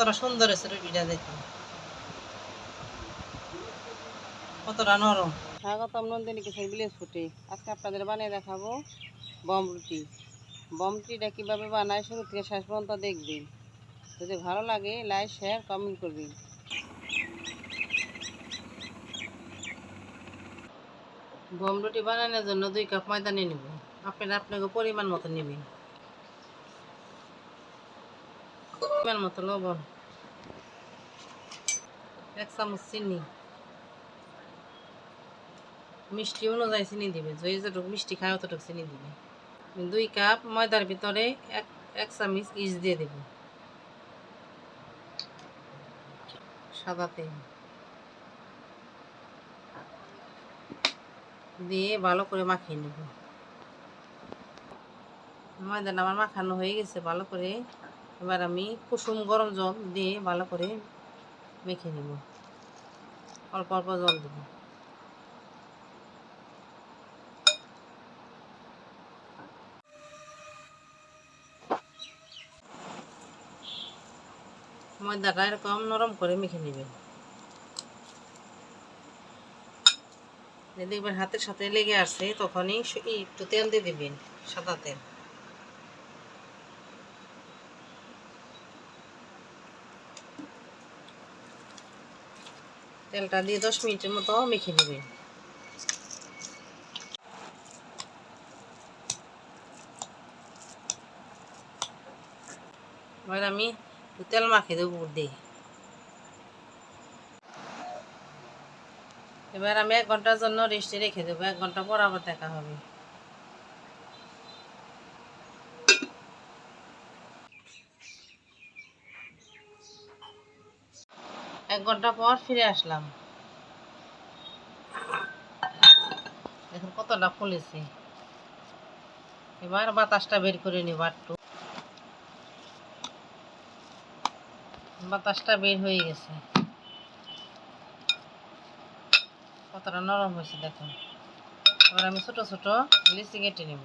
কতটা সুন্দর হয়েছে রুটিটা দেখুন। কতটা নরম। স্বাগতম নন্দিনী কিশোর ভিলেজ ফুটে আজকে আপনাদের বানিয়ে দেখাবো বম রুটি। বম রুটিটা কীভাবে বানায় শুরু থেকে শেষ পর্যন্ত দেখবেন। যদি ভালো লাগে লাইক শেয়ার কমেন্ট করবেন। বম রুটি বানানোর জন্য দুই কাপ ময়দা নিয়ে নেব। আপনারা আপনাকে পরিমাণ মতো নেবেন পরিমাণ মতো লবণ। এক চামচ চিনি। মিষ্টি অনুযায়ী চিনি দিবে। যে যতটুকু মিষ্টি খায় অতটুকু চিনি দিবে। দুই কাপ ময়দার ভিতরে এক এক চামচ ইস দিয়ে দেব। সাদা দিয়ে ভালো করে মাখিয়ে নেব। ময়দাটা আমার মাখানো হয়ে গেছে। ভালো করে এবার আমি কুসুম গরম জল দিয়ে ভালো করে মেখে নেব। অল্প অল্প জল দেব। ময়দাটা এরকম নরম করে মেখে নেবেন। দেখবেন হাতের সাথে লেগে আসছে তখনই একটু তেল দিয়ে দিবেন, সাদা তেল। তেলটা দিয়ে দশ মিনিটের মতো মেখে নেবেন এবার আমি তেল মাখিয়ে দেবো দিয়ে। এবার আমি এক ঘণ্টার জন্য রেস্টে রেখে দেবো। এক ঘণ্টা পর আবার দেখা হবে। এক ঘণ্টা পর ফিরে আসলাম। দেখুন কতটা ফুলেছে। এবার বাতাসটা বের করে নিব একটু। বাতাসটা বের হয়ে গেছে। কতটা নরম হয়েছে দেখুন। এবার আমি ছোট ছোট লিচি কেটে নেব।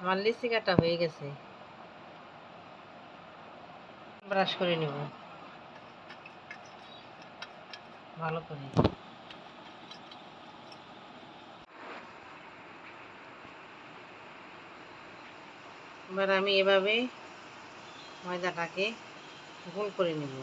আমার লিচি কাটা হয়ে গেছে। ব্রাশ করে নেব। ভালো করে। এবার আমি এভাবে ময়দাটাকে গোল করে নেব।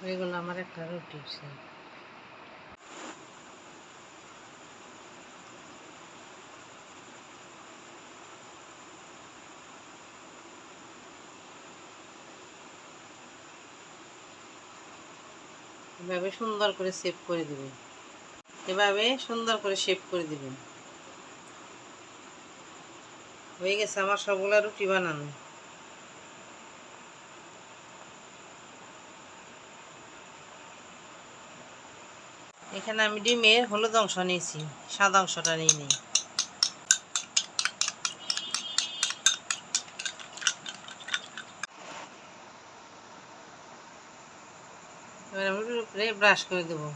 হয়ে গেল আমার একটা রুটি এভাবে সুন্দর করে সেভ করে দিবেন। এভাবে সুন্দর করে শেপ করে দিবেন। হয়ে গেছে আমার সবগুলা রুটি বানানো। এখানে আমি ডিমের হলুদ অংশ নিয়েছি, সাদা অংশটা নিয়ে নিই। এবার আমি ব্রাশ করে দেবো।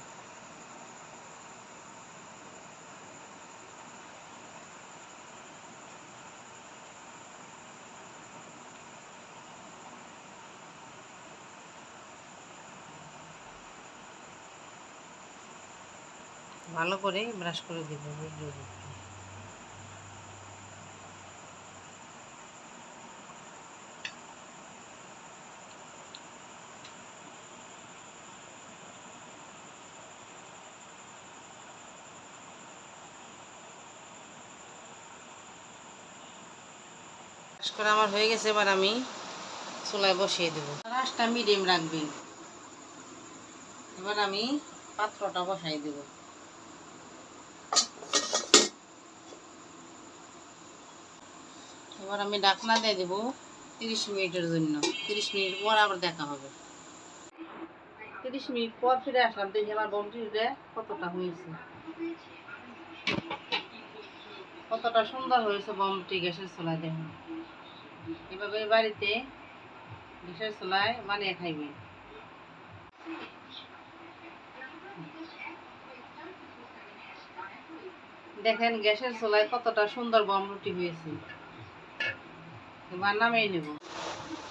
ভালো করে ব্রাশ করে দেবো রুটির উপরে আমার হয়ে গেছে, এবার আমি চুলায় বসিয়ে দেবো। রাসটা মিডিয়াম রাখবেন। এবার আমি পাত্রটা বসাই দেব। এবার আমি ডাকনা দিয়ে দেবো তিরিশ মিনিটের জন্য। তিরিশ মিনিট পর আবার দেখা হবে। তিরিশ মিনিট পর ফিরে আসলাম, দেখি আমার কতটা হয়েছে। কতটা সুন্দর হয়েছে বমটি গ্যাসের চুলায় এভাবে বাড়িতে গ্যাসের চুলায় বানিয়ে দেখেন গ্যাসের চুলায় কতটা সুন্দর বম রুটি হয়েছে। এবার নামিয়ে নেব।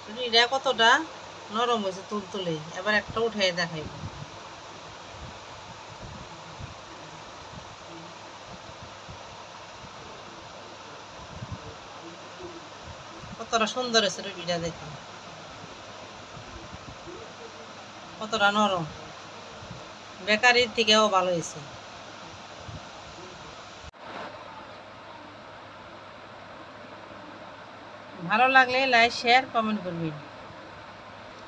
রুটিটা কতটা? নরম হয়েছে তুলতুলে। এবার একটা উঠে দেখাইব। কতটা সুন্দর হয়েছে রুটিটা দেখুন। কতটা নরম। বেকারির থেকেও ভালো হয়েছে। ভালো লাগলে লাইক শেয়ার কমেন্ট করবেন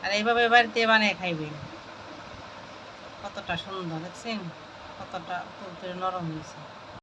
আর এইভাবে বাড়িতে বানিয়ে খাইবেন কতটা সুন্দর, দেখছেন? কতটা নরম হয়েছে।